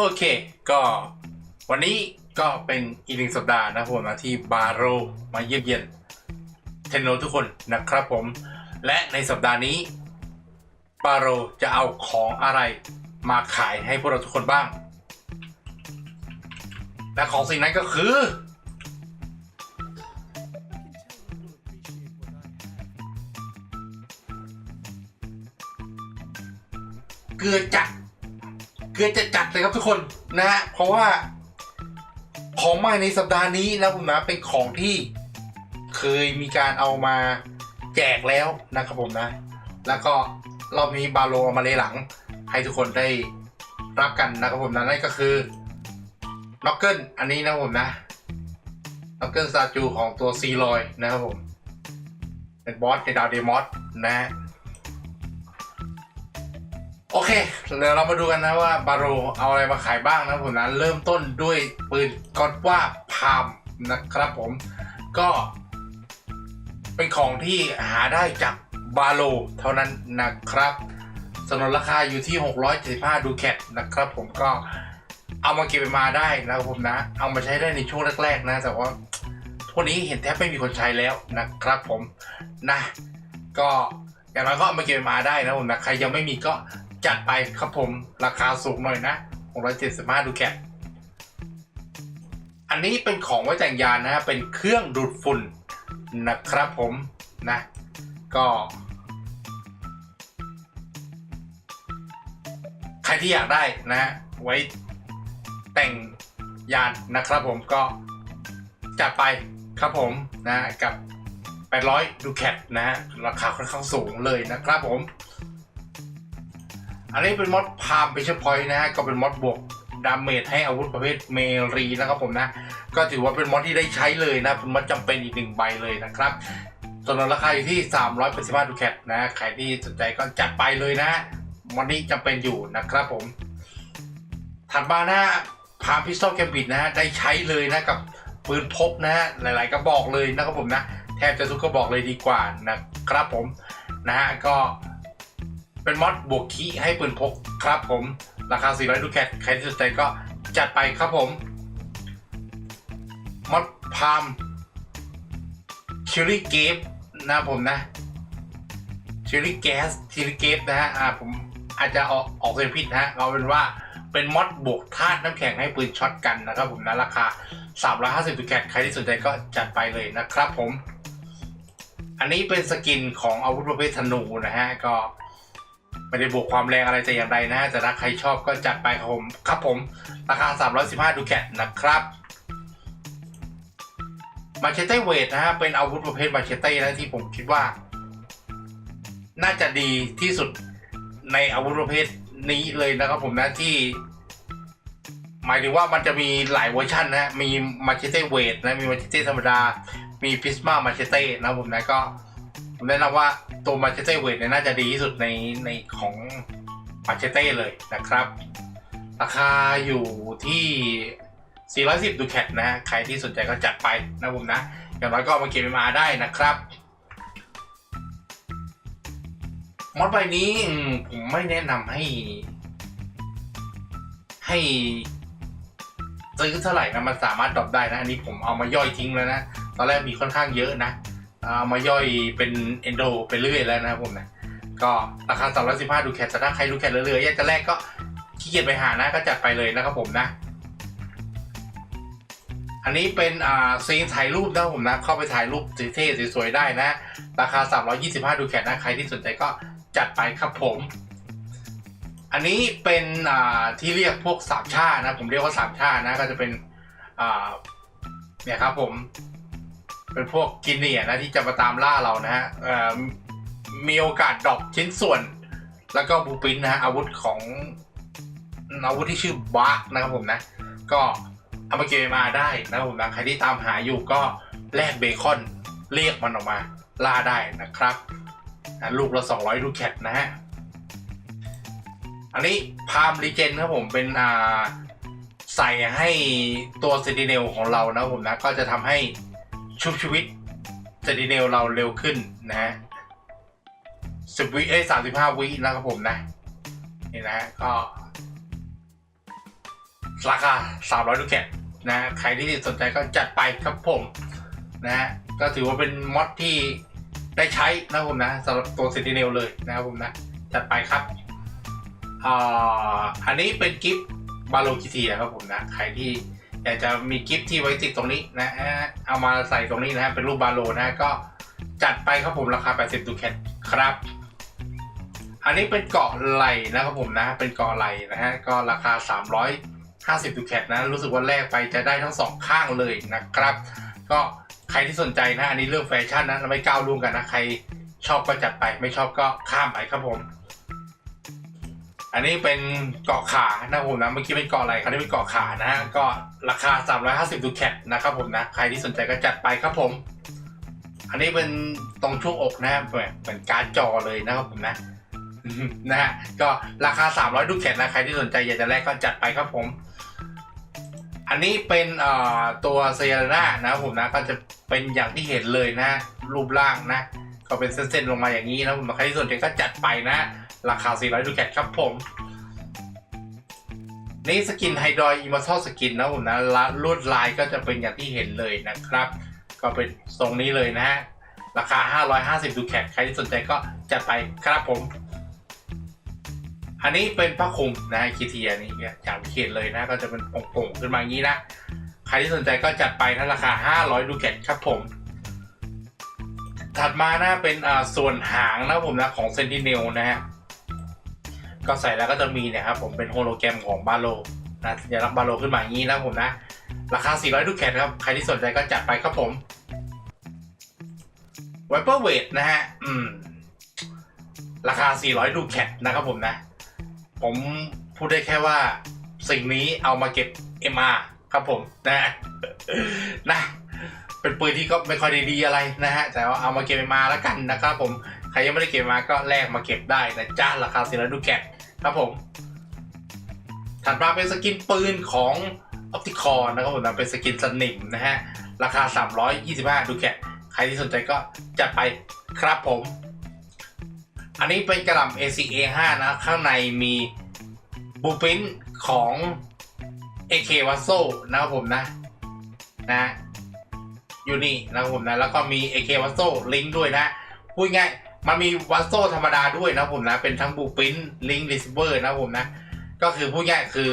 โอเค ก็วันนี้ก็เป็นอีกหนึ่งสัปดาห์นะผมนะที่บาโรมาเยี่ยมเยียนเทนโนทุกคนนะครับผม และในสัปดาห์นี้ บาโรจะเอาของอะไรมาขายให้พวกเราทุกคนบ้าง และของสิ่งนั้นก็คือเกลือจัด เกือจะจัดเลยครับทุกคนนะฮะเพราะว่าของใหม่ในสัปดาห์นี้นะผมนะเป็นของที่เคยมีการเอามาแจกแล้วนะครับผมนะ แล้วก็รอบนี้บาโลเอามาเลยหลัง ให้ทุกคนได้รับกันนะครับผมนะนั่นก็คือน็อกเกิลอันนี้นะผมนะน็อกเกิลซาจูของตัวซีลอยนะครับผม เป็นบอสในดาวเดมอสนะ โอเค เดี๋ยวเรามาดูกันนะว่าบาโรเอาอะไรมาขายบ้างนะผมนะเริ่มต้นด้วยปืนกอดว่าพามนะครับผม ก็เป็นของที่หาได้จากบาโลเท่านั้นนะครับสนนราคาอยู่ที่ 675 ดูแคทนะครับผมก็เอามาเก็บมาได้นะครับผมนะ เอามาใช้ได้ในช่วงแรก ๆ นะ แต่ว่าทุกวันนี้เห็นแทบไม่มีคนใช้แล้วนะครับผมนะ ก็อย่างน้อยก็เอามาเก็บมาได้นะผมนะ ใครยังไม่มีก็ จัดไปครับผมราคาสูงหน่อยนะ 675 ดูแคทอันนี้เป็นของไว้แต่งยานนะ เป็นเครื่องดูดฝุ่นนะครับผมนะ ก็ ใครที่อยากได้นะ ไว้แต่งยานนะครับผมก็จัดไปครับผมนะกับ 800 ดูแคทนะฮะราคาค่อนข้างสูงเลยนะครับผม อันนี้เป็นมอดพามเปเชอร์พอยนะฮะก็เป็นมอดบวกดาเมจให้อาวุธประเภทเมรีนะครับผมนะ ก็ถือว่าเป็นมอดที่ได้ใช้เลยนะเป็นมอดจำเป็นอีกหนึ่งใบเลยนะครับส่วนราคาอยู่ที่ 385ดูแคทนะใครที่สนใจก็จัดไปเลยนะมอดนี้จำเป็นอยู่นะครับผม ถัดมานะพามพิสตอลแคมบิดนะฮะได้ใช้เลยนะกับปืนพกนะฮะหลาย ๆกระบอกเลยนะครับผมนะ แทบจะทุกกระบอกเลยดีกว่านะครับผมนะฮะก็ เป็นมอดบวกคีให้ปืนพกครับผม ราคา 400 ดูแคใครที่สนใจก็จัดไปครับผม มอดพามชิลลี่เกฟนะผมนะชิลลี่แก๊สชิลลี่เกฟนะฮะอ่าผมอาจจะออกออกเสียงผิดนะฮะเอาเป็นว่าเป็นมอดบวกธาตุน้ำแข็งให้ปืนช็อตกันนะครับผมนะราคา 350ดูแคใครที่สนใจก็จัดไปเลยนะครับผม อันนี้เป็นสกินของอาวุธประเภทธนูนะฮะก็ ไม่ได้บวกความแรงอะไรแต่อย่างใดนะฮะแต่ถ้าใครชอบก็จัดไปครับผมครับผม ราคา 315 ดูแคทนะครับมาเชเต้เวทนะฮะเป็นอาวุธประเภทมาเชเต้นะที่ผมคิดว่า น่าจะดีที่สุดในอาวุธประเภทนี้เลยนะครับผมนะที่ หมายถึงว่ามันจะมีหลายเวอร์ชันนะฮะมีมาเชเต้เวทนะมีมาเชเต้ธรรมดา มีพิสมามาเชเต้นะผมนะก็ ผมแนะนำว่าตัวมาเชเต้เวทเนี่ยน่าจะดีที่สุดในในของมาเชเต้เลยนะครับ ราคาอยู่ที่ 410 ดูแคทนะฮะ ใครที่สนใจก็จัดไปนะผมนะ อย่างน้อยก็เอามาเก็บมาได้นะครับมอดใบนี้ผมไม่แนะนำให้ ให้ซื้อเท่าไหร่นะมันสามารถดรอปได้นะ อันนี้ผมเอามาย่อยทิ้งแล้วนะ ตอนแรกมีค่อนข้างเยอะนะ มาย่อยเป็นเอนโดไปเรื่อยแล้วนะครับผมนะก็ราคา315ดูแคทแต่ถ้าใครดูแคทเรื่อยๆอยากจะแรกก็ขี้เกียจไปหานะก็จัดไปเลยนะครับผมนะ อันนี้เป็นอ่าซีนถ่ายรูปนะผมนะ เข้าไปถ่ายรูปเท่ๆสวยๆได้นะ ราคา 325 ดูแคทนะ ใครที่สนใจก็จัดไปครับผม อันนี้เป็นอ่าที่เรียกพวกสามชานะ ผมเรียกว่าสามชานะ ก็จะเป็นอ่าเนี่ยครับผม เป็นพวกกินเนียนะที่จะมาตามล่าเรานะฮะมีโอกาสดรอปชิ้นส่วน แล้วก็บูปินนะฮะอาวุธของอาวุธที่ชื่อบาร์กนะครับผมนะ ก็เอามาเก็บมาได้นะครับผมนะใครที่ตามหาอยู่ก็แลกเบคอนเรียกมันออกมาล่าได้นะครับลูกละ200ลูกแคทนะฮะอันนี้พามรีเจนครับผมเป็นอ่าใส่ให้ตัวเซติเนลของเรานะครับผมนะก็จะทำให้ ชุบชีวิตเซติเนลเราเร็วขึ้นนะฮะสิบวิเอ้สามสิบห้าวินะครับผมนะ นี่นะก็ราคา300ดูกแคทนะ ใครที่สนใจก็จัดไปครับผมนะ ก็ถือว่าเป็นมอดที่ได้ใช้นะครับผมนะสำหรับตัวเซติเนลเลยนะครับผมนะ จัดไปครับอ่าอันนี้เป็นกิฟต์บาโลกิทีนะครับผมนะ ใครที่ อยากจะมีกิฟที่ไว้ติดตรงนี้นะฮะเอามาใส่ตรงนี้นะฮะเป็นรูปบาโลนะก็จัดไปครับผมราคา 80ดูแคทครับ อันนี้เป็นเกาะไหลนะครับผมนะ เป็นเกาะไหลนะฮะก็ราคา 350ดูแคทนะรู้สึกว่าแลกไปจะได้ทั้งสองข้างเลยนะครับ ก็ใครที่สนใจนะอันนี้เรื่องแฟชั่นนะเราไม่ก้าวล่วงกันนะใครชอบก็จัดไปไม่ชอบก็ข้ามไปครับผม อันนี้เป็นเกาะขานะผมนะเมื่อกี้เป็นเกาะอะไหลคราวนี้เป็นเกาะขานะฮะก็ราคา 350ดูแคทนะครับผมนะใครที่สนใจก็จัดไปครับผม อันนี้เป็นตรงช่วงอกนะเหมือนการจอเลยนะครับผมนะนะฮะก็ราคา 300ดูแคทนะใครที่สนใจอยากจะแลกก็จัดไปครับผม อันนี้เป็นตัวเซเลน่านะครับผมนะก็จะเป็นอย่างที่เห็นเลยนะรูปร่างนะก็เป็นเส้นๆลงมาอย่างนี้นะผมใครที่สนใจก็จัดไปนะ ราคา 400ดูแคทครับผม นี่สกินไฮดรอยอิมมอร์ทัลสกินนะผมนะละลวดลายก็จะเป็นอย่างที่เห็นเลยนะครับ ก็เป็นทรงนี้เลยนะฮะ ราคา 550ดูแคทใครที่สนใจก็จัดไปครับผม อันนี้เป็นผ้าคลุมนะฮะคีเทียนี่อย่างที่เห็นเลยนะ ก็จะเป็นโป่งๆขึ้นมาอย่างนี้นะ ใครที่สนใจก็จัดไปนะราคา 500ดูแคทครับผมถัดมานะเป็นส่วนหางนะผมนะของเซนติเนลนะฮะ ก็ใส่แล้วก็จะมีเนี่ยครับผมเป็นโฮโลแกรมของบาโลนะสัญลักษณ์บาโลขึ้นมาอย่างนี้นะผมนะ ราคา 400ดูแคทครับ ใครที่สนใจก็จัดไปครับผมไวเปอร์เวทนะฮะอืมราคา 400 ดูแคทนะครับผมนะ ผมพูดได้แค่ว่าสิ่งนี้เอามาเก็บ MR ครับผมนะนะ เป็นปืนที่ก็ไม่ค่อยด้ดีอะไรนะฮะ แต่ว่าเอามาเก็บ MR แล้วกันนะครับผม ใครยังไม่ได้เก็บมาก็แลกมาเก็บได้นะจ้าราคา 400 ดูแคท ครับผม ถัดมาเป็นสกินปืนของอ p ติคอนนะครับผมนะเป็นสกินสนิมนะฮะ ราคา 325 ดูแคทใครที่สนใจก็จัดไปครับผม อันนี้เป็นกระหล่ำ ACA 5นะ ข้างในมีบูปินของ AK w a s o นะครับผมนะนะอยู่นี่นะครับผมนะ แล้วก็มี AK w a s o ลิงก์ด้วยนะ พูดง่าย มันมีวัสโซธรรมดาด้วยนะผมนะ เป็นทั้งบูปินลิงก์รีเซิเวอร์นะผมนะ ก็คือพูดง่ายคือ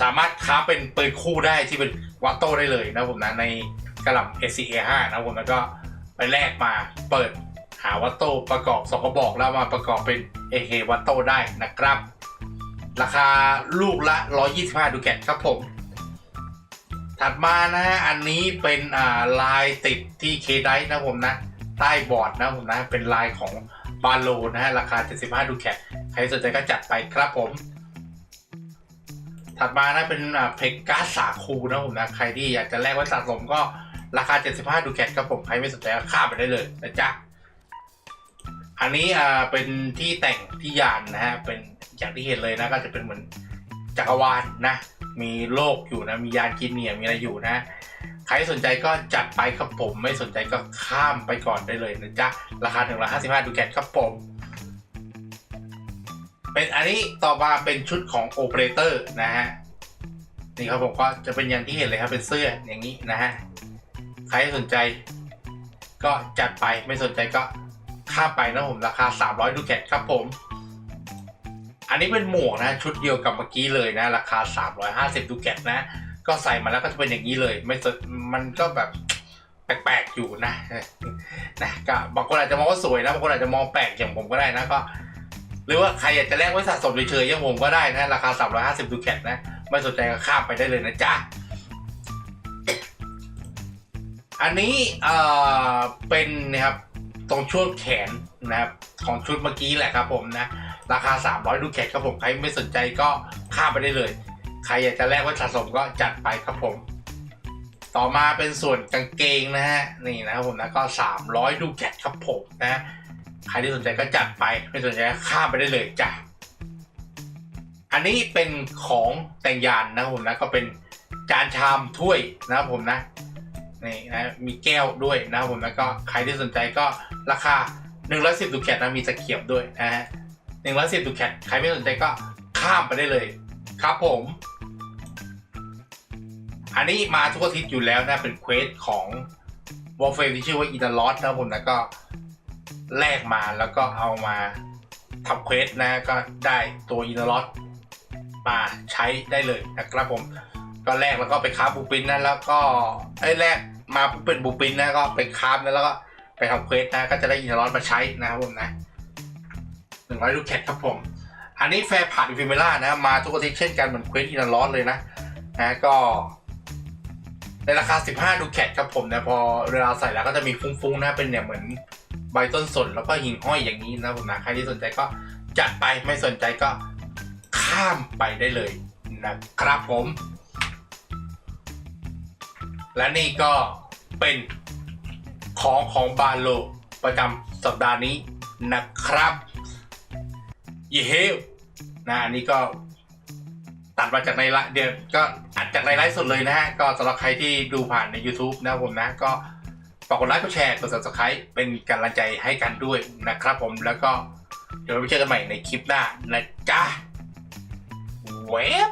สามารถค้าเป็นปืนคู่ได้ที่เป็นวัตโต้ได้เลยนะผมนะ ในกระหล่ำ SCA 5นะผมแล้วก็ไปแลกมาเปิดหาวัตโต้ประกอบสองกระบอกแล้วมาประกอบเป็น AK วัตโต้ได้นะครับ ราคาลูกละ 125 ดูแกตครับผม ถัดมานะฮะอันนี้เป็นอ่าลายติดที่เคไดนะผมนะ ใต้บอร์ดนะผมนะเป็นลายของบาโลนะฮะราคา 75 ดูแคทใครสนใจก็จัดไปครับผม ถัดมานะเป็นเพกกาสาคูนะผมนะใครที่อยากจะแลกไว้สะสมก็ราคา 75 ดูแคทครับผมใครไม่สนใจก็ข้ามไปได้เลยนะจ๊ะอันนี้อ่าเป็นที่แต่งที่ยานนะฮะเป็นอย่างที่เห็นเลยนะก็จะเป็นเหมือนจักรวาลนะ มีโลกอยู่นะ มียานกินเนียมีอะไรอยู่นะ ใครสนใจก็จัดไปครับผม ไม่สนใจก็ข้ามไปก่อนได้เลยนะจ๊ะ ราคา 155 ดูแคทครับผม เป็นอันนี้ต่อมาเป็นชุดของโอเปอเรเตอร์นะฮะ นี่ครับผมก็จะเป็นอย่างที่เห็นเลยครับ เป็นเสื้ออย่างนี้นะฮะ ใครสนใจ ก็จัดไป ไม่สนใจก็ข้ามไปนะผม ราคา 300 ดูแคทครับผม อันนี้เป็นหมวกนะชุดเดียวกับเมื่อกี้เลยนะ ราคา 350ดูแคทนะ ก็ใส่มาแล้วก็จะเป็นอย่างนี้เลย ไม่สนมันก็แบบแปลกๆอยู่นะนะก็บางคนอาจจะมองว่าสวยนะบางคนอาจจะมองแปลกอย่างผมก็ได้นะก็ หรือว่าใครอยากจะแลกไว้สะสมเฉยๆอย่างผมก็ได้นะ ราคา 350ดูแคทนะ ไม่สนใจก็ข้ามไปได้เลยนะจ๊ะอันนี้เอ่อเป็นนะครับตรงช่วงแขนนะครับของชุดเมื่อกี้แหละครับผมนะ ราคา 300ดูแคทครับผมใครไม่สนใจก็ข้ามไปได้เลย ใครอยากจะแลกไว้สะสมก็จัดไปครับผม ต่อมาเป็นส่วนกางเกงนะฮะนี่นะครับผมนะก็ 300ดูแคทครับผมนะใครที่สนใจก็จัดไปไม่สนใจก็ข้ามไปได้เลยจ้ะอันนี้เป็นของแต่งยานนะครับผมนะก็เป็นจานชามถ้วยนะครับผมนะนี่นะมีแก้วด้วยนะครับผมแล้วก็ใครที่สนใจก็ราคา110ดูแคทนะมีตะเกียบด้วยนะฮะ 110ดูแคทใครไม่สนใจก็ข้ามไปได้เลยครับผม อันนี้มาทุกอาทิตย์อยู่แล้วนะ เป็นเควสของวอลเฟมที่ชื่อว่าอีนาลอสนะผมนะก็แลกมาแล้วก็เอามาทำเควสนะก็ได้ตัวอีนาลอสมาใช้ได้เลยนะครับผม ก็แลกแล้วก็ไปค้าบูปินนะแล้วก็ไอ้แลกมาเป็นบูปินนะก็ไปค้านะแล้วก็ไปทำเควสนะก็จะได้อีนาลอสมาใช้นะครับผมนะ หนึ่งร้อยลูกแคทครับผม อันนี้แฟร์ผ่านอิฟิเมล่านะ มาทุกอาทิตย์เช่นกันเหมือนเควสอีนลอสเลยนะนะก็ ในราคา 15 ดูแคทครับผมนะพอเวลาใส่แล้วก็จะมีฟุ้งๆนะเป็นเนี่ยเหมือนใบต้นสนแล้วก็หิ่งห้อยอย่างนี้นะผมนะใครที่สนใจก็จัดไปไม่สนใจก็ข้ามไปได้เลยนะครับผม และนี่ก็เป็นของของบาโลประจำสัปดาห์นี้นะครับ เยเฮลนะอันนี้ก็ตัดมาจากในไลฟ์เดี๋ยวก็อัดจากในไลฟ์สดเลยนะฮะ ก็สำหรับใครที่ดูผ่านใน YouTube นะผมนะ ก็ฝากกดไลค์กดแชร์กด subscribe เป็นกำลังใจให้กันด้วยนะครับผมแล้วก็เดี๋ยวเราไปเจอกันใหม่ในคลิปหน้านะจ๊ะเว็บ